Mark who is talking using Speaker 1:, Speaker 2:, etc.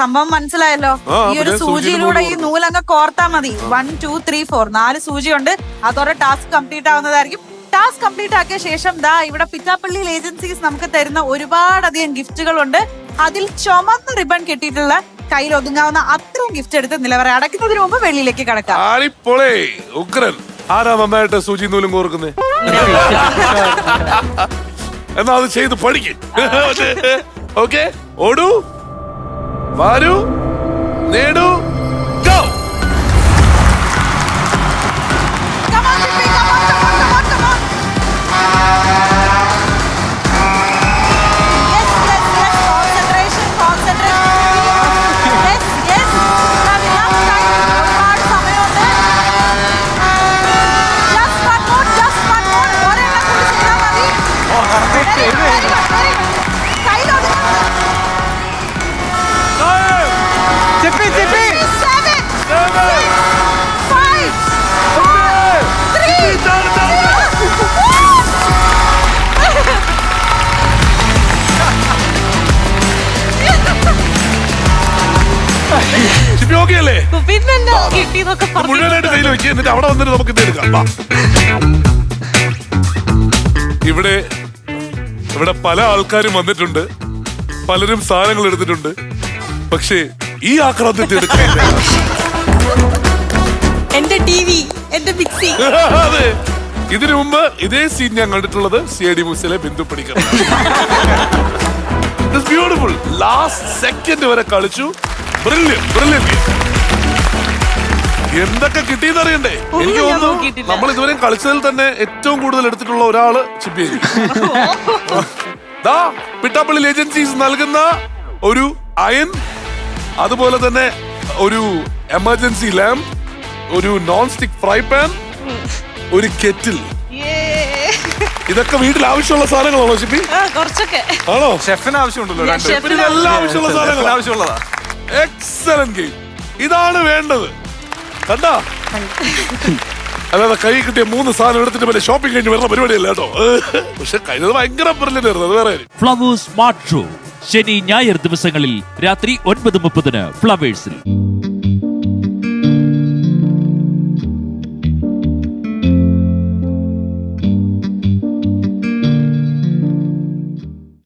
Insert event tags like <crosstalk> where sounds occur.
Speaker 1: സംഭവം മനസ്സിലായല്ലോ. ഈ ഒരു സൂചിയിലൂടെ ഈ
Speaker 2: നൂൽ
Speaker 1: നൂലങ്ങ് കോർത്താ മതി. വൺ ടു ത്രീ ഫോർ നാല് സൂചിയുണ്ട്. അതോടെ ടാസ്ക് കംപ്ലീറ്റ് ആവുന്നതായിരിക്കും. ടാസ്ക് കംപ്ലീറ്റ് ആക്കിയ ശേഷം ദാ ഇവിടെ പിറ്റാപ്പള്ളിയിൽ ഏജൻസീസ് നമുക്ക് തരുന്ന ഒരുപാടധികം ഗിഫ്റ്റുകളുണ്ട്. അതിൽ ചുമന്ന റിബൺ കിട്ടിയിട്ടുള്ള കയ്യിൽ ഒതുങ്ങാവുന്ന അത്രയും ഗിഫ്റ്റ് എടുത്ത് നിലവറ അടയ്ക്കുന്നതിന് മുമ്പ് വെളിയിലേക്ക് കടക്കാം.
Speaker 2: ഉഗ്രൻ. ആരാ നന്നായിട്ട് സൂചി നൂലും കോർക്കുന്നേ? <laughs> എന്നാ അത് ചെയ്ത് പഠിക്ക്. <laughs> ഓക്കെ? ഓടൂ.
Speaker 1: వారు నేడు గో Very good.
Speaker 2: Okay അല്ലേ
Speaker 3: പിന്നെന്താ കിട്ടിയെന്നൊക്കെ പറഞ്ഞു
Speaker 2: മുഴുവനായിട്ട് കയ്യിൽ വെച്ച് എന്നിട്ട് അവിടെ വന്നിട്ട് നമുക്ക് ഇത് എടുക്കാം. വാ. ഇവിടെ ഇവിടെ പല ആൾക്കാരും വന്നിട്ടുണ്ട്. പലരും സാധനങ്ങൾ എടുത്തിട്ടുണ്ട്. പക്ഷേ ഈ ആക്രാന്തത്തെ എടുക്കില്ല
Speaker 3: എന്റെ ടി വി എന്റെ മിക്സി. <laughs>
Speaker 2: അതെ. ഇതിനു മുമ്പ് ഇതേ സീൻ ഞാൻ കണ്ടിട്ടുള്ളത് C I D മൂസിലെ Bindu Panicker. Beautiful last second വരെ കളിച്ചു. എന്തൊക്കെ കിട്ടിയെന്ന് അറിയണ്ടേ? എനിക്ക് തോന്നുന്നു
Speaker 3: നോക്കിയിട്ടില്ല.
Speaker 2: നമ്മൾ ഇതുവരെ കളിച്ചതിൽ തന്നെ ഏറ്റവും കൂടുതൽ എടുത്തിട്ടുള്ള ഒരാൾ ചിപ്പി <laughs> ദാ പിട്ടാപ്പള്ളി ഏജൻസീസ് നൽകുന്ന ഒരു അയൻ അതുപോലെ തന്നെ ഒരു എമർജൻസി ലാമ്പ് ഒരു നോൺ സ്റ്റിക് ഫ്രൈ പാൻ ഒരു കെറ്റിൽ ഇതൊക്കെ വീട്ടിൽ ആവശ്യമുള്ള സാധനങ്ങളാണോ ചിപ്പി?
Speaker 3: കുറച്ചൊക്കെ.
Speaker 2: ആണോ?
Speaker 4: ഷെഫിന് ആവശ്യമുണ്ടല്ലോ
Speaker 3: ഷെഫിന്
Speaker 2: ഇതെല്ലാം ആവശ്യമുള്ള സാധനങ്ങൾ
Speaker 4: ആവശ്യമുള്ളതാ.
Speaker 2: എക്സലന്റ് ഗെയിം ഇതാണ് വേണ്ടത്. കണ്ടാ? അല്ലാതെ കൈ കിട്ടിയ മൂന്ന് സാധനം എടുത്തിട്ട് പിന്നെ ഷോപ്പിംഗ് കഴിഞ്ഞ് വരുന്ന പരിപാടിയല്ല കേട്ടോ. പക്ഷെ കഴിഞ്ഞത് ഭയങ്കര ബ്രില്യന്റ് ആയിരുന്നു. അത് വേറെ
Speaker 5: ഫ്ലവേഴ്സ് സ്മാർട്ട് ഷോ ശനി ഞായർ ദിവസങ്ങളിൽ രാത്രി ഒൻപത് മുപ്പതിന് ഫ്ലവേഴ്സിൽ